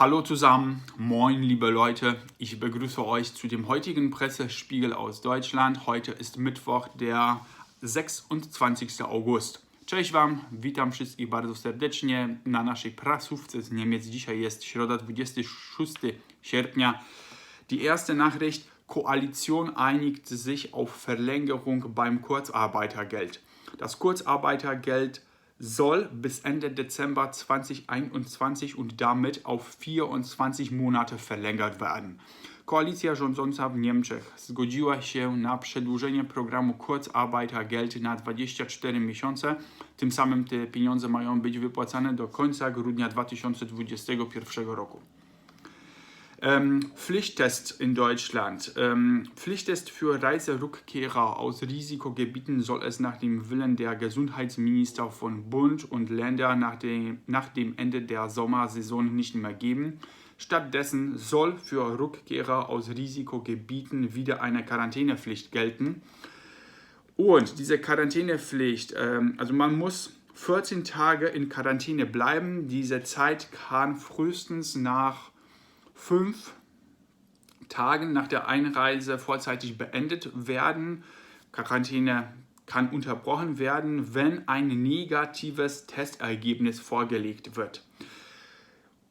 Hallo zusammen, moin liebe Leute, ich begrüße euch zu dem heutigen Pressespiegel aus Deutschland. Heute ist Mittwoch, der 26 August. Cześć Wam, witam wszystkich bardzo serdecznie na naszej prasówce z Niemiec. Dzisiaj jest środa 26 sierpnia. Die erste Nachricht, Koalition einigt sich auf Verlängerung beim Kurzarbeitergeld. Das Kurzarbeitergeld soll bis Ende Dezember 2021 und damit auf 24 Monate verlängert werden. Koalicja rządząca w Niemczech zgodziła się na przedłużenie programu Kurzarbeitergeld na 24 miesiące. Tym samym te pieniądze mają być wypłacane do końca grudnia 2021 roku. Ähm, Pflichttest in Deutschland. Ähm, Pflichttest für Reiserückkehrer aus Risikogebieten soll es nach dem Willen der Gesundheitsminister von Bund und Länder nach dem, nach dem Ende der Sommersaison nicht mehr geben. Stattdessen soll für Rückkehrer aus Risikogebieten wieder eine Quarantänepflicht gelten. Und diese Quarantänepflicht, ähm, also man muss 14 Tage in Quarantäne bleiben. Diese Zeit kann frühestens nach fünf Tagen nach der Einreise vorzeitig beendet werden. Quarantäne kann unterbrochen werden, wenn ein negatives Testergebnis vorgelegt wird.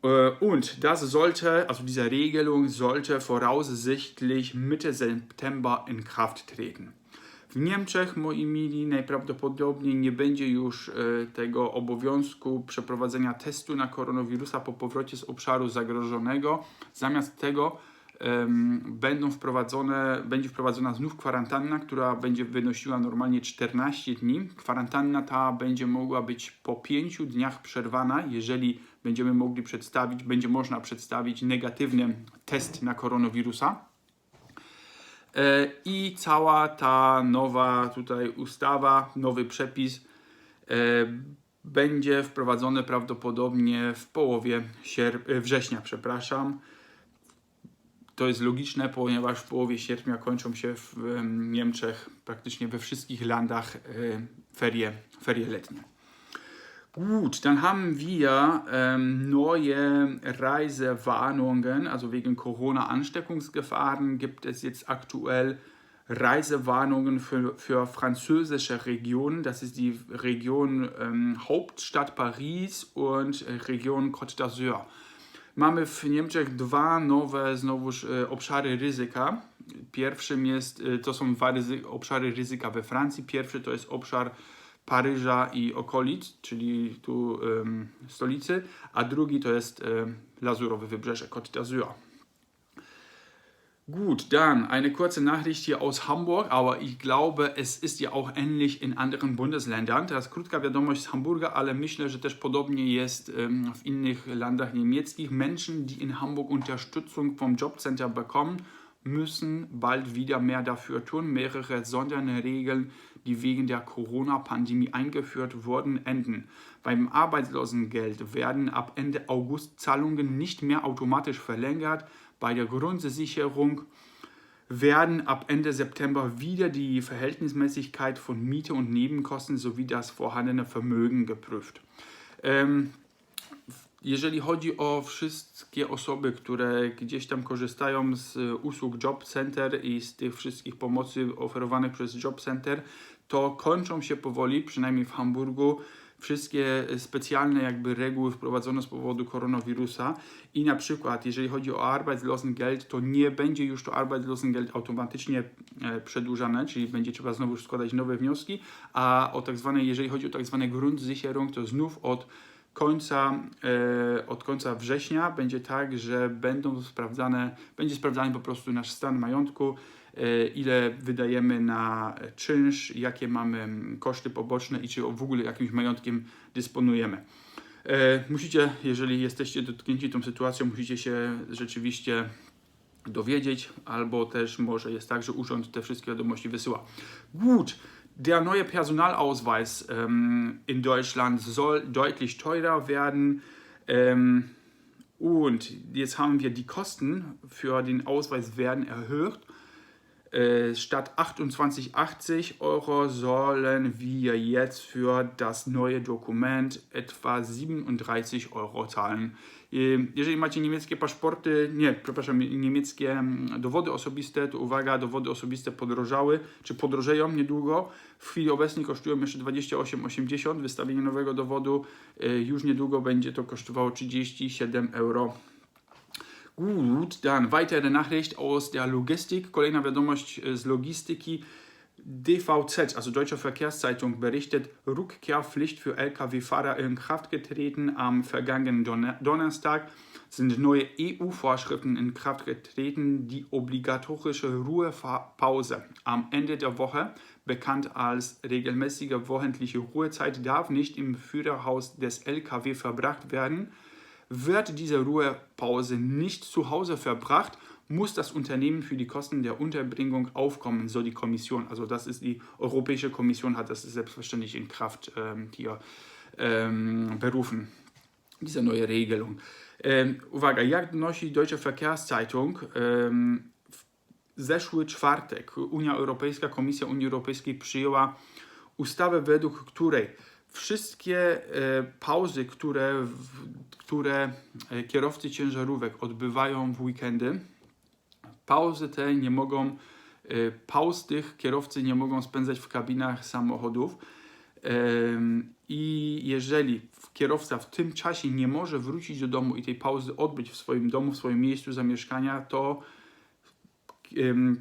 Äh, und das sollte, also diese Regelung sollte voraussichtlich Mitte September in Kraft treten. W Niemczech, moi mili, najprawdopodobniej nie będzie już e, tego obowiązku przeprowadzenia testu na koronawirusa po powrocie z obszaru zagrożonego. Zamiast tego um, będą wprowadzone, będzie wprowadzona znów kwarantanna, która będzie wynosiła normalnie 14 dni. Kwarantanna ta będzie mogła być po 5 dniach przerwana, jeżeli będziemy mogli przedstawić, będzie można przedstawić negatywny test na koronawirusa. E, I cała ta nowa tutaj ustawa, nowy przepis e, będzie wprowadzony prawdopodobnie w połowie e, września, przepraszam. To jest logiczne, ponieważ w połowie sierpnia kończą się w Niemczech praktycznie we wszystkich landach ferie, ferie letnie. Gut, dann haben wir ähm, neue Reisewarnungen, also wegen Corona-Ansteckungsgefahren gibt es jetzt aktuell Reisewarnungen für, für französische Regionen. Das ist die Region ähm, Hauptstadt Paris und Region Côte d'Azur. Mamy w Niemczech dwa nowe znowuż obszary ryzyka. Pierwszym jest, to są dwa ryzy, obszary ryzyka we Francji. Pierwszy to jest obszar Paryża i okolic, czyli tu stolicy, a drugi to jest Lazurowe Wybrzeże, Côte d'Azur. Gut, dann eine kurze Nachricht hier aus Hamburg, aber ich glaube, es ist ja auch ähnlich in anderen Bundesländern. Teraz krótka wiadomość z Hamburga, ale myślę, że też podobnie jest w innych landach niemieckich. Menschen, die in Hamburg Unterstützung vom Jobcenter bekommen, müssen bald wieder mehr dafür tun. Mehrere Sonderregeln die wegen der Corona-Pandemie eingeführt wurden, enden. Beim Arbeitslosengeld werden ab Ende August Zahlungen nicht mehr automatisch verlängert. Bei der Grundsicherung werden ab Ende September wieder die Verhältnismäßigkeit von Miete und Nebenkosten sowie das vorhandene Vermögen geprüft. Ähm, jeżeli chodzi o wszystkie osoby, które gdzieś tam korzystają z usług Job Center i z tych wszystkich pomocy oferowanych przez Job Center, to kończą się powoli, przynajmniej w Hamburgu, wszystkie specjalne jakby reguły wprowadzone z powodu koronawirusa. I na przykład jeżeli chodzi o Arbeitslosengeld, to nie będzie już to Arbeitslosengeld automatycznie e, przedłużane, czyli będzie trzeba znowu składać nowe wnioski, a o tak zwane, jeżeli chodzi o tak zwane Grundsicherung, to znów od końca, e, od końca września będzie tak, że będą sprawdzane, będzie sprawdzany po prostu nasz stan majątku, e, ile wydajemy na czynsz, jakie mamy koszty poboczne i czy w ogóle jakimś majątkiem dysponujemy. E, musicie, jeżeli jesteście dotknięci tą sytuacją, musicie się rzeczywiście dowiedzieć, albo też może jest tak, że urząd te wszystkie wiadomości wysyła. Gut, Der neue Personalausweis ähm, in Deutschland soll deutlich teurer werden. Ähm, und jetzt haben wir die Kosten für den Ausweis werden erhöht. Äh, statt 28,80 Euro sollen wir jetzt für das neue Dokument etwa 37 Euro zahlen. Jeżeli macie niemieckie paszporty, nie, przepraszam, niemieckie mm, dowody osobiste, to uwaga, dowody osobiste podrożały, czy podrożeją niedługo. W chwili obecnej kosztują jeszcze 28,80. Wystawienie nowego dowodu już niedługo będzie to kosztowało 37 euro Gut, dann weitere Nachricht aus der Logistik. Kolejna wiadomość z logistyki. DVZ, also Deutsche Verkehrszeitung, berichtet, Rückkehrpflicht für Lkw-Fahrer in Kraft getreten. Am vergangenen Donnerstag sind neue EU-Vorschriften in Kraft getreten. Die obligatorische Ruhepause am Ende der Woche, bekannt als regelmäßige wöchentliche Ruhezeit, darf nicht im Führerhaus des Lkw verbracht werden. Wird diese Ruhepause nicht zu Hause verbracht, muss das Unternehmen für die Kosten der Unterbringung aufkommen, so die Kommission. Also das ist die Europäische Kommission, hat das selbstverständlich in Kraft ähm, hier ähm, berufen, diese neue Regelung. Ähm, uwaga, jak donosi Deutsche Verkehrszeitung, ähm, zeszły czwartek Unia Europejska, Komisja Unii Europejskiej przyjęła ustawę, według której wszystkie e, pauzy, które, które e, kierowcy ciężarówek odbywają w weekendy, pauzy te nie mogą, e, pauz tych kierowcy nie mogą spędzać w kabinach samochodów. I jeżeli kierowca w tym czasie nie może wrócić do domu i tej pauzy odbyć w swoim domu, w swoim miejscu zamieszkania, to,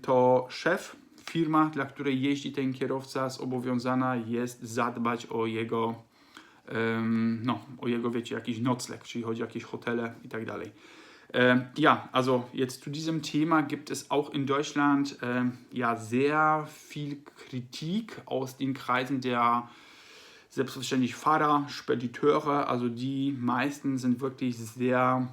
to szef firma, dla której jeździ ten kierowca, zobowiązana jest zadbać o jego, no, o jego, wiecie, jakiś nocleg, czyli chodzi o jakieś hotele i tak dalej. Ähm, ja, also jetzt zu diesem Thema gibt es auch in Deutschland ähm, ja sehr viel Kritik aus den Kreisen der selbstverständlich Fahrer, Spediteure, also die meisten sind wirklich sehr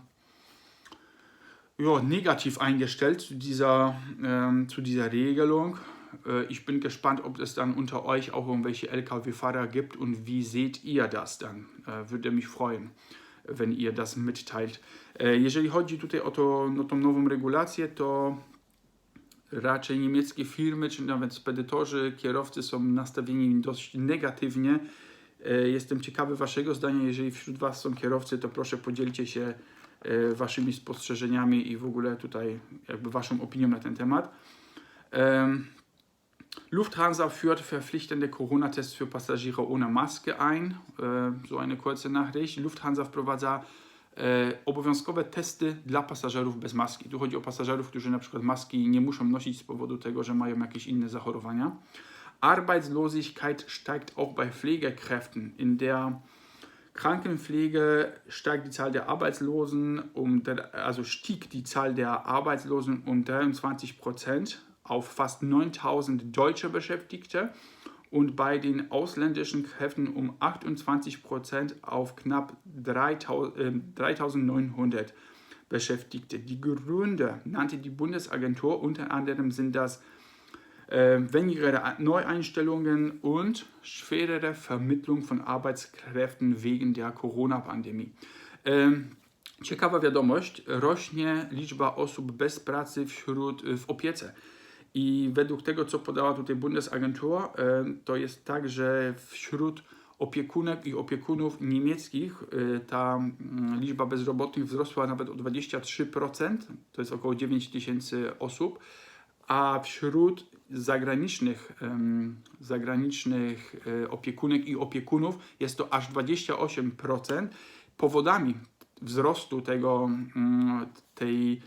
ja, negativ eingestellt zu dieser, ähm, zu dieser Regelung. Äh, ich bin gespannt, ob es dann unter euch auch irgendwelche Lkw-Fahrer gibt und wie seht ihr das dann? Äh, würde mich freuen, wenn ihr das mitteilt. Äh, jeżeli chodzi tutaj o to, no, tą nową regulację, to raczej niemieckie firmy, czy nawet spedytorzy, kierowcy są nastawieni dość negatywnie. E, jestem ciekawy Waszego zdania. Jeżeli wśród Was są kierowcy, to proszę podzielcie się E, waszymi spostrzeżeniami i w ogóle tutaj jakby Waszą opinią na ten temat. Lufthansa führt verpflichtende Corona-Tests für Passagiere ohne Maske ein. E, so eine kurze Nachricht. Lufthansa wprowadza e, obowiązkowe testy dla pasażerów bez maski. Tu chodzi o pasażerów, którzy na przykład maski nie muszą nosić z powodu tego, że mają jakieś inne zachorowania. Arbeitslosigkeit steigt auch bei Pflegekräften. In der Krankenpflege steigt die Zahl der Arbeitslosen um, also stieg die Zahl der Arbeitslosen um 23 Prozent auf fast 9000 deutsche Beschäftigte und bei den ausländischen Kräften um 28 Prozent auf knapp 3900 Beschäftigte. Die Gründe nannte die Bundesagentur unter anderem sind das äh, weniger Neueinstellungen und schwerere Vermittlung von Arbeitskräften wegen der Corona-Pandemii. Ciekawa wiadomość, rośnie liczba osób bez pracy wśród, w opiece. I według tego, co podała tutaj Bundesagentur, to jest tak, że wśród opiekunek i opiekunów niemieckich e, ta mm, liczba bezrobotnych wzrosła nawet o 23%, to jest około 9 tysięcy osób, a wśród zagranicznych, zagranicznych e, opiekunek i opiekunów jest to aż 28%. Powodami wzrostu tego, mm, tej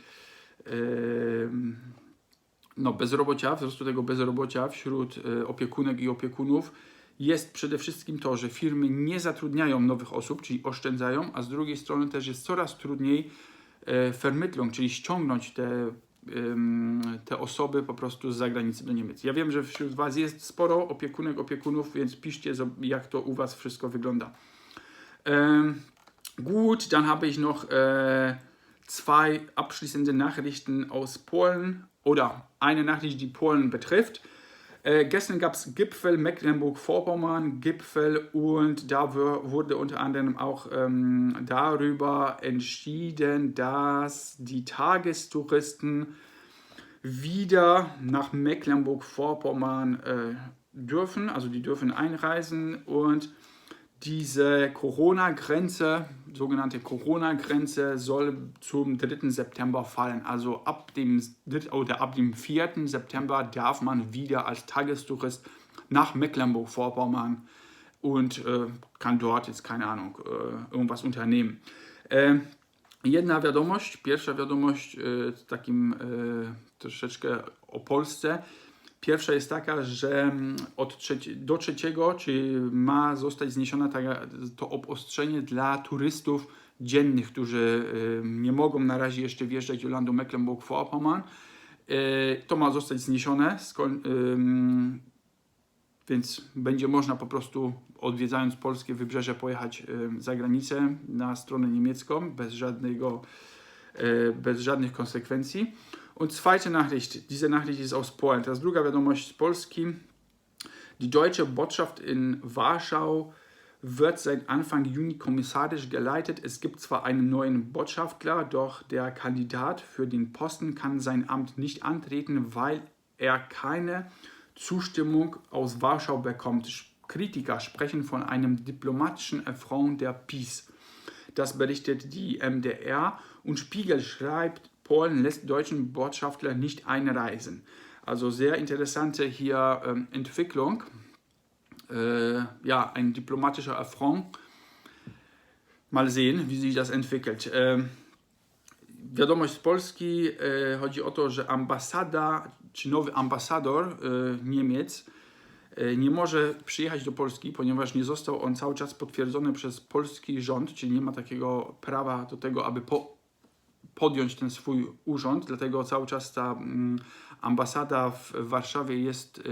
no, bezrobocia, wzrostu tego bezrobocia wśród e, opiekunek i opiekunów jest przede wszystkim to, że firmy nie zatrudniają nowych osób, czyli oszczędzają, a z drugiej strony też jest coraz trudniej e, vermittlung, czyli ściągnąć te te osoby po prostu z zagranicy do Niemiec. Ja wiem, że wśród Was jest sporo opiekunek, opiekunów, więc piszcie, jak to u Was wszystko wygląda. gut, dann habe ich noch äh, zwei abschließende Nachrichten aus Polen oder eine Nachricht, die Polen betrifft. Äh, gestern gab es Gipfel Mecklenburg-Vorpommern, Gipfel und da wurde unter anderem auch ähm, darüber entschieden, dass die Tagestouristen wieder nach Mecklenburg-Vorpommern äh, dürfen, also die dürfen einreisen und diese Corona-Grenze sogenannte Corona-Grenze soll zum 3. September fallen. Also ab dem, oder ab dem 4. September darf man wieder als Tagestourist nach Mecklenburg-Vorpommern und äh, kann dort jetzt, keine Ahnung, äh, irgendwas unternehmen. Äh, jedna wiadomość, pierwsza wiadomość e, takim e, troszeczkę o Polsce. Pierwsza jest taka, że mm, od do trzeciego, czy ma zostać zniesione to obostrzenie dla turystów dziennych, którzy y, nie mogą na razie jeszcze wjeżdżać do landu Mecklenburg-Vorpommern. Y, to ma zostać zniesione, więc będzie można po prostu odwiedzając polskie wybrzeże pojechać za granicę na stronę niemiecką bez, żadnego, y, bez żadnych konsekwencji. Und zweite Nachricht, diese Nachricht ist aus Polen. Das druga wiadomość z Polski. Die deutsche Botschaft in Warschau wird seit Anfang Juni kommissarisch geleitet. Es gibt zwar einen neuen Botschafter, doch der Kandidat für den Posten kann sein Amt nicht antreten, weil er keine Zustimmung aus Warschau bekommt. Kritiker sprechen von einem diplomatischen Affront der Peace. Das berichtet die MDR und Spiegel schreibt, Polen lässt deutschen Botschafter nicht einreisen. Also sehr interessante hier ähm, Entwicklung. Äh, ja, ein diplomatischer Affront. Mal sehen, wie sich das entwickelt. Ähm, wiadomość z Polski e, chodzi o to, że ambasada, czy nowy ambasador e, Niemiec e, nie może przyjechać do Polski, ponieważ nie został on cały czas potwierdzony przez polski rząd, czyli nie ma takiego prawa do tego, aby po, podjąć ten swój urząd, dlatego cały czas ta mm, ambasada w Warszawie jest y,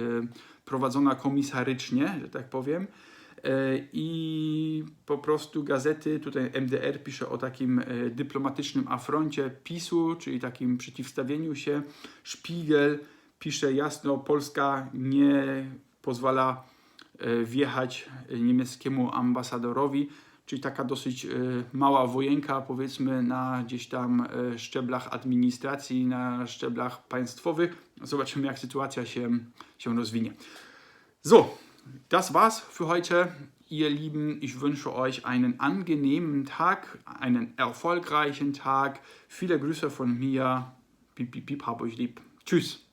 prowadzona komisarycznie, że tak powiem. Y, I po prostu gazety, tutaj MDR pisze o takim y, dyplomatycznym afroncie PiSu, czyli takim przeciwstawieniu się. Szpiegel pisze jasno, Polska nie pozwala wjechać niemieckiemu ambasadorowi czyli taka dosyć e, mała wojenka, powiedzmy, na gdzieś tam e, szczeblach administracji, na szczeblach państwowych. Zobaczymy, jak sytuacja się, się rozwinie. So, das war's für heute. Ihr Lieben, ich wünsche euch einen angenehmen Tag, einen erfolgreichen Tag. Viele Grüße von mir. Piep, piep, piep, hab euch lieb. Tschüss.